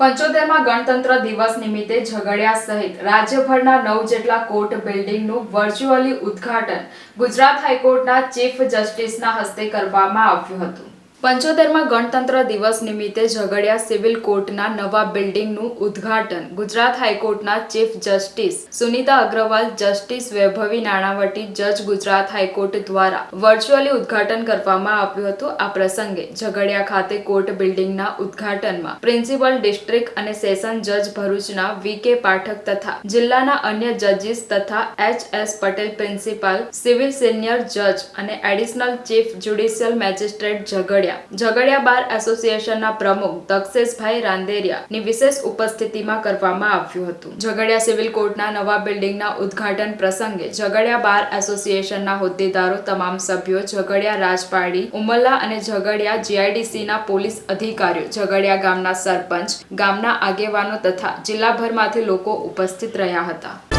પંચોતેરમાં ગણતંત્ર દિવસ નિમિત્તે ઝઘડિયા સહિત રાજ્યભરના નવ જેટલા કોર્ટ બિલ્ડિંગનું વર્ચ્યુઅલી ઉદ્ઘાટન ગુજરાત હાઈકોર્ટના ચીફ જસ્ટિસના હસ્તે કરવામાં આવ્યું હતું. પંચોતેરમાં ગણતંત્ર દિવસ નિમિત્તે ઝઘડિયા સિવિલ કોર્ટના નવા બિલ્ડિંગનું ઉદ્ઘાટન. ગુજરાત હાઈકોર્ટના chief justice Sunita Agrawal, justice Vaibhavi Nanavati, જજ ગુજરાત હાઈકોર્ટ દ્વારા વર્ચ્યુઅલી ઉદ્ઘાટન કરવામાં આવ્યું હતું. આ પ્રસંગે ઝઘડિયા ખાતે કોર્ટ બિલ્ડિંગના ઉદ્ઘાટનમાં પ્રિન્સિપલ ડિસ્ટ્રિક્ટ અને સેશન જજ ભરૂચના વી કે પાઠક તથા જિલ્લાના અન્ય જજીસ તથા H S Patel principal, civil senior જજ અને additional chief judicial magistrate Jhagadia Jhagadia. Bar એસોસિએશનના પ્રમુખ દક્ષેશભાઈ રાંદેરિયા ની વિશેષ ઉપસ્થિતિમાં કરવામાં આવ્યું હતું. ઝઘડિયા સિવિલ કોર્ટના નવા બિલ્ડિંગના ઉદ્ઘાટન પ્રસંગે ઝઘડિયા બાર એસોસિએશનના હોદ્દેદારો, તમામ સભ્યો, ઝઘડિયા રાજપાડી, ઉમલ્લા અને ઝઘડિયા જીઆઈડીસીના પોલીસ અધિકારીઓ, ઝઘડિયા ગામના સરપંચ, ગામના આગેવાનો તથા જિલ્લાભરમાંથી લોકો ઉપસ્થિત રહ્યા હતા.